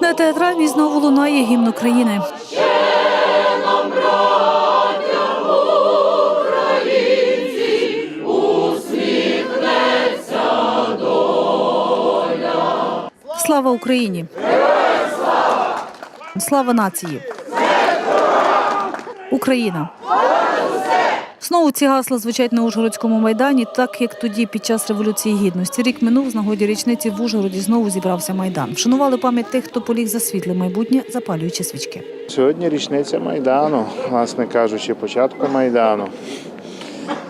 На театральній знову лунає гімн України. Слава Україні! Слава нації! Україна! Знову ці гасла звучать на Ужгородському майдані, так як тоді під час революції гідності. Рік минув з нагоді річниці в Ужгороді знову зібрався майдан. Вшанували пам'ять тих, хто поліг за світле майбутнє, запалюючи свічки. Сьогодні річниця Майдану, власне кажучи, початку Майдану.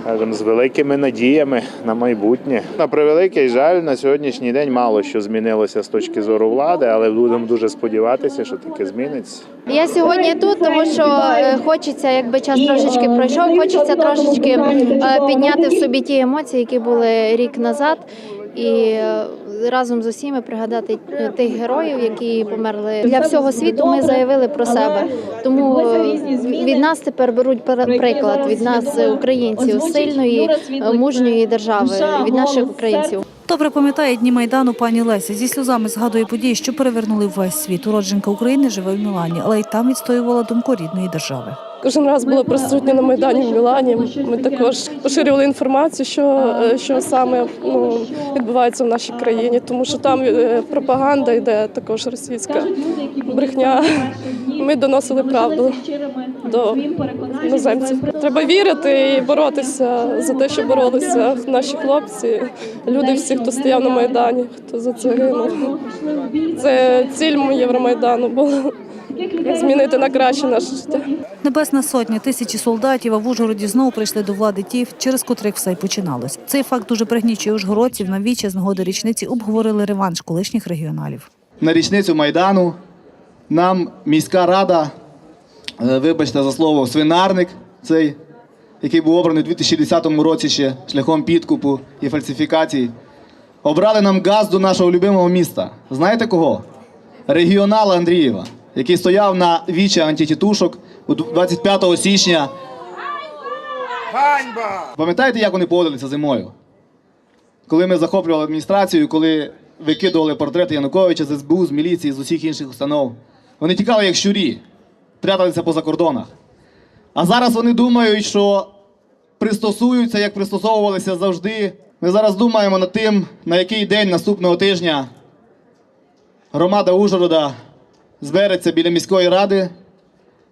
Разом з великими надіями на майбутнє. На превеликий жаль, на сьогоднішній день мало що змінилося з точки зору влади, але будемо дуже сподіватися, що таке зміниться. Я сьогодні тут, тому що е, хочеться, якби час трошечки пройшов, хочеться трошечки е, підняти в собі ті емоції, які були рік назад, і е, разом з усіма пригадати е, тих героїв, які померли для всього світу. Ми заявили про себе. Тому е, від нас тепер беруть приклад від нас, е, українців, сильної, е, мужньої держави, від наших українців. Добре пам'ятає дні майдану пані Леся. Зі сльозами згадує події, що перевернули весь світ. Уродженка України живе в Мілані, але й там відстоювала думку рідної держави. Кожен раз була присутня на майдані в Мілані. Ми також поширювали інформацію, що, е, що саме ну, відбувається в нашій країні, тому що там е, пропаганда йде також російська брехня. Ми доносили правду до іноземців. Треба вірити і боротися за те, що боролися наші хлопці, люди всі, хто стояв на майдані, хто за це гинув. Це ціль Євромайдану була змінити на краще наше життя. Небесна сотня, тисячі солдатів, а в Ужгороді знову прийшли до влади ті, через котрих все й починалось. Цей факт дуже пригнічує ужгородців. На віче з нагоди річниці обговорили реванш колишніх регіоналів. на річницю Майдану нам міська рада, е, вибачте за слово, свинарник, цей, який був обраний у 2010 році ще шляхом підкупу і фальсифікацій, обрали нам газ до нашого любимого міста. Знаєте кого? Регіонала Андрієва, який стояв на вічі антитітушок 25 січня. Пам'ятаєте, як вони поводилися зимою? коли ми захоплювали адміністрацію, коли викидували портрети Януковича з СБУ, з міліції, з усіх інших установ, вони тікали як щурі, пряталися по закордонах. А зараз вони думають, що пристосуються, як пристосовувалися завжди. Ми зараз думаємо над тим, на який день наступного тижня громада Ужгорода збереться біля міської ради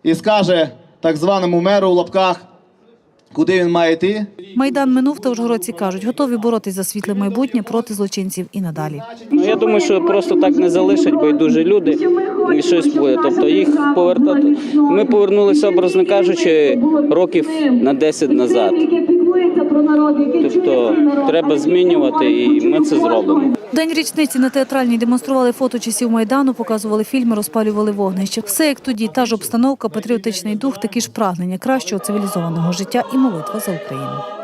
і скаже так званому меру у лапках, куди він має йти. Майдан минув, та ужгородці кажуть, готові боротись за світле майбутнє проти злочинців і надалі. Ну я думаю, що просто так не залишать байдужі люди і щось буде. Тобто їх повертати. Ми повернулися, образно кажучи, років на 10 назад. Тобто треба змінювати, і ми це зробимо. День річниці на театральній демонстрували фото часів майдану, показували фільми, розпалювали вогнище. Все як тоді, та ж обстановка, патріотичний дух, такі ж прагнення кращого цивілізованого життя і молитва за Україну.